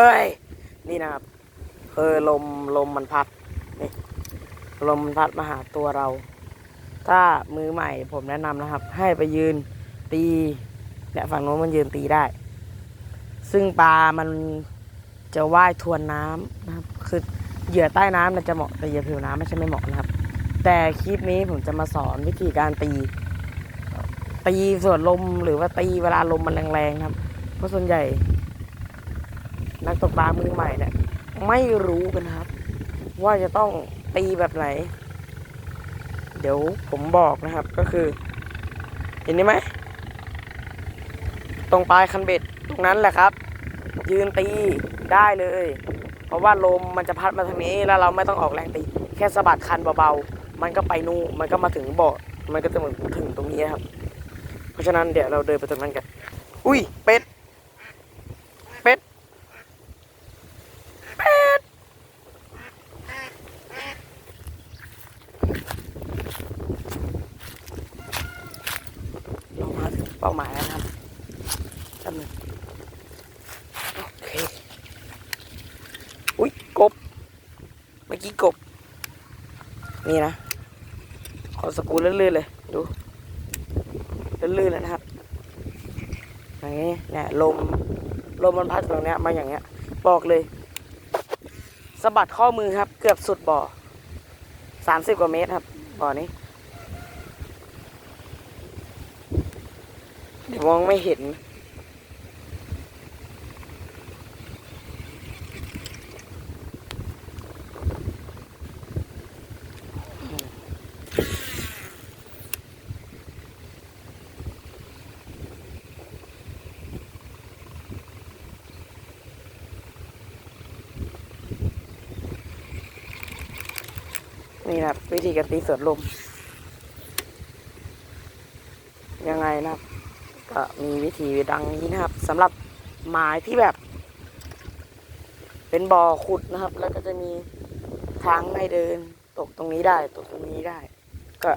อ้ย นี่นะครับคือลมลมมันพัดนี่ลมมันพัดมาหาตัวเรา ถ้ามือใหม่ผมแนะนำนะครับ ให้ไปยืนตีเนี่ยฝั่งโน้นมันยืนตีได้ ซึ่งปลามันจะว่ายทวนน้ำนะครับ คือเหยื่อใต้น้ำมันจะเหมาะแต่เหยื่อผิวน้ำไม่ใช่ไม่เหมาะนะครับ แต่คลิปนี้ผมจะมาสอนวิธีการตี ตีส่วนลมหรือว่าตีเวลาลมมันแรงๆครับ เพราะส่วนใหญ่ นักตกปลามือใหม่เนี่ยไม่รู้กันครับ ว่าจะต้องตีแบบไหน เดี๋ยวผมบอกนะครับก็คือ เห็นไหมตรงปลายคันเบ็ดตรงนั้นแหละครับ ยืนตีได้เลย เพราะว่าลมมันจะพัดมาทางนี้แล้วเราไม่ต้องออกแรงตี แค่สะบัดคันเบาๆ มันก็ไปนู่นมันก็มาถึงเบาะมันก็จะมาถึงตรงนี้นะครับ เพราะฉะนั้นเดี๋ยวเราเดินไปตรงนั้นกัน อุ้ยเป็ด เป็ด เรามาถึง เป้าหมายแล้วนะครับจำหนึ่งโอเค อุ้ยกบ เมื่อกี้กบ นี่นะ ขอสกรูลื่นๆเลย ดูลื่นๆเลยนะครับอย่างนี้เนี่ยลมลมมันพัดตรงเนี้ยมาอย่างเงี้ย บอกเลยสะบัดข้อมือครับ เกือบสุดบ่อสามสิบกว่าเมตรครับบ่อนี้ เดี๋ยว มองไม่เห็น นี่นะครับ วิธีการตีสวนลม ยังไงนะครับ ก็มีวิธีดังนี้นะครับสำหรับหมายที่แบบ เป็นบ่อขุดนะครับ แล้วก็จะมีทางให้เดิน ตกตรงนี้ได้ ตกตรงนี้ได้ ก็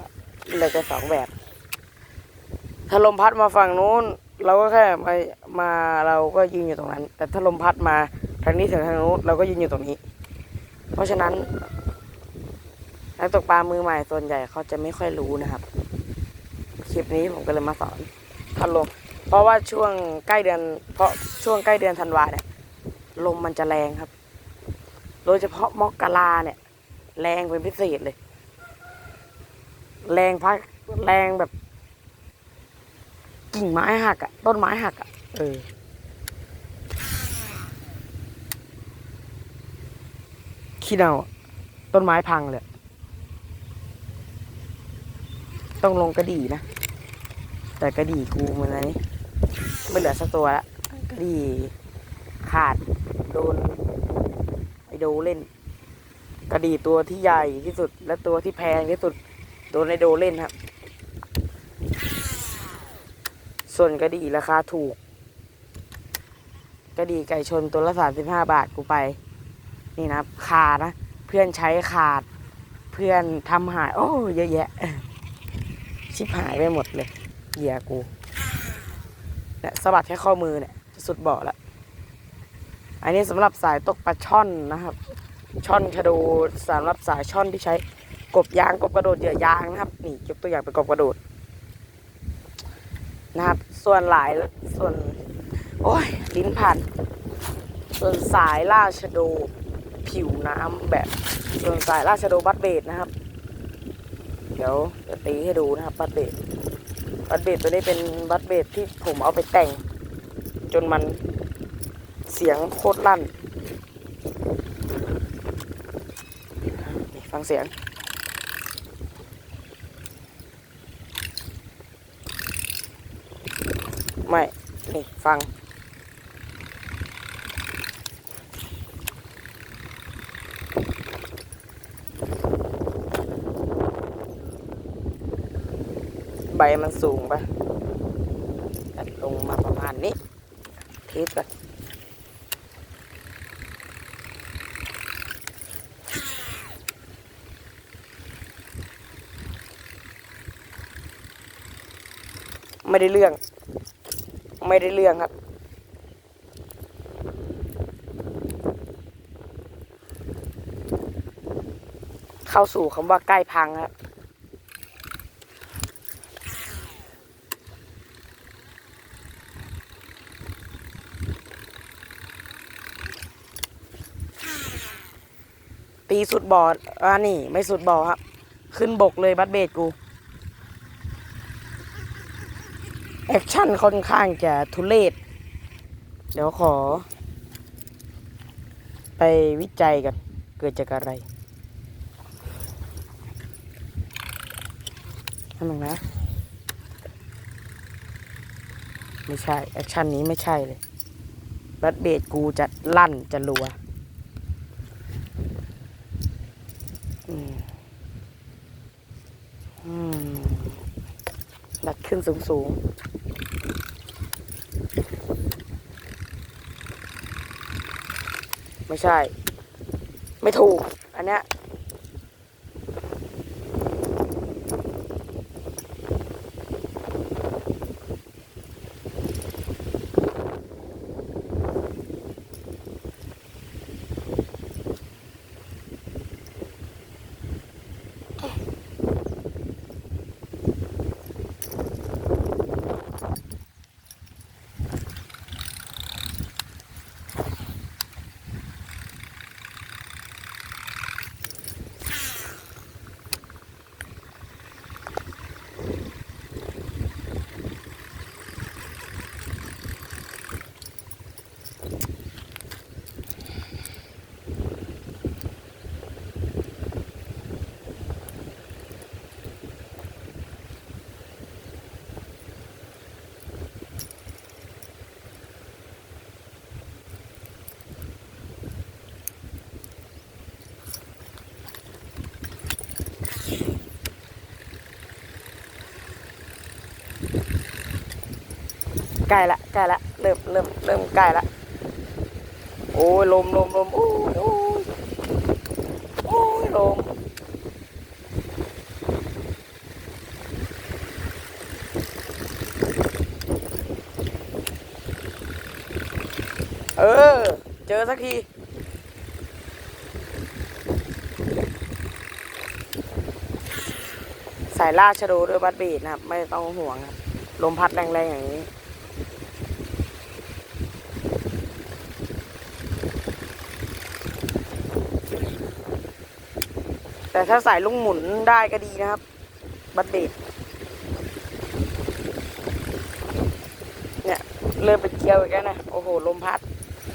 เลยจะสองแบบ ถ้าลมพัดมาฝั่งนู้น เราก็แค่มามาเราก็ยืนอยู่ตรงนั้น แต่ถ้าลมพัดมาทางนี้ถึงทางนู้นเราก็ยืนอยู่ตรงนี้ เพราะฉะนั้นนักตกปลามือใหม่ส่วนใหญ่เขาจะไม่ค่อยรู้นะครับ คลิปนี้ผมก็เลยมาสอน พัดลม เพราะว่าช่วงใกล้เดือน เพราะช่วงใกล้เดือนธันวาเนี่ยลมมันจะแรงครับ โดยเฉพาะมกราเนี่ย แรงเป็นพิเศษเลย แรงพักแรงแบบ กิ่งไม้หักอะต้นไม้หักอะเออขี้เดาต้นไม้พังเลย ต้องลงกระดี่นะ แต่กระดี่กูมันอะไรไม่เหลือสักตัวละกระดี่ขาดโดนไอโดเล่น กระดี่ตัวที่ใหญ่ที่สุด และตัวที่แพงที่สุดโดนไอโดเล่นครับ ส่วนกระดี่ราคาถูก กระดี่ไก่ชนตัวละสามสิบห้าบาทกูไป นี่นะครับขาดนะ เพื่อนใช้ขาด เพื่อนทำหาย โอ้เยอะแยะ ชิบหายไปหมดเลย เหยียกูเนี่ยสะบัดแค่ข้อมือเนี่ยจะสุดเบาะแล้วอันนี้สำหรับสายตกปลาช่อนนะครับช่อนชะโดสำหรับสายช่อนที่ใช้กบยางกบกระโดดเหยื่อยางนะครับ นี่ยกตัวอย่างเป็นกบกระโดดนะครับ ส่วนหลายส่วน โอ้ยลิ้นพันส่วนสายล่าชะโดผิวน้ำแบบ ส่วนสายล่าชะโดบัตเบดนะครับ เดี๋ยวจะตีให้ดูนะครับบัตเบด บัตเบสตัวนี้เป็นบัตเบสที่ผมเอาไปแต่ง จนมันเสียงโคตรลั่นฟังเสียงไม่ นี่ ฟัง ใบมันสูงไปตัดลงมาประมาณนี้เทปกันไม่ได้เรื่อง ไม่ได้เรื่องครับเข้าสู่คำว่าใกล้พังครับ ตีสุดบอดอ่านี่ ไม่สุดบอครับ ขึ้นบกเลยบัตเบดกู แอคชั่นค่อนข้างจะทุเลศเดี๋ยวขอ ไปวิจัยกันเกิดจากอะไรนั่นหนึ่งนะ ไม่ใช่ แอคชั่นนี้ไม่ใช่เลยบัตเบดกูจะลั่นจะรัว อืมอืม ดัดขึ้นสูงสูงๆไม่ใช่ ไม่ถูก อันเนี้ย ใกล้ละใกล้ละเริ่มเริ่มเริ่มใกล้ละโอ้ยลมลมลมโอ้ยโอ้ยโอ้ยลมเออ เจอสักทีสายล่าชโดด้วยบัตเบดนะครับ ไม่ต้องห่วงครับ ลมพัดแรงๆอย่างนี้ แต่ถ้าสายลุงหมุนได้ก็ดีนะครับ บัตเบดเนี่ย เริ่มไปเกี่ยวอีกแล้วนะ โอ้โห ลมพัด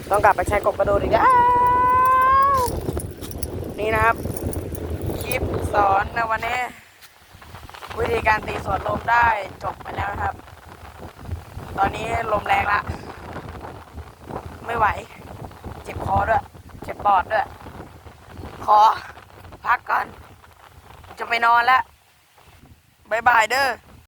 ต้องกลับไปใช้กบกระโดดอีกแล้วนี่นะครับ คลิปสอนในวันนี้ วิธีการตีสวนลมได้จบไปแล้วนะครับ ตอนนี้ลมแรงละ ไม่ไหว เจ็บคอด้วย เจ็บปอดด้วย ขอ พักก่อน จะไปนอนแล้วบายบายเด้อ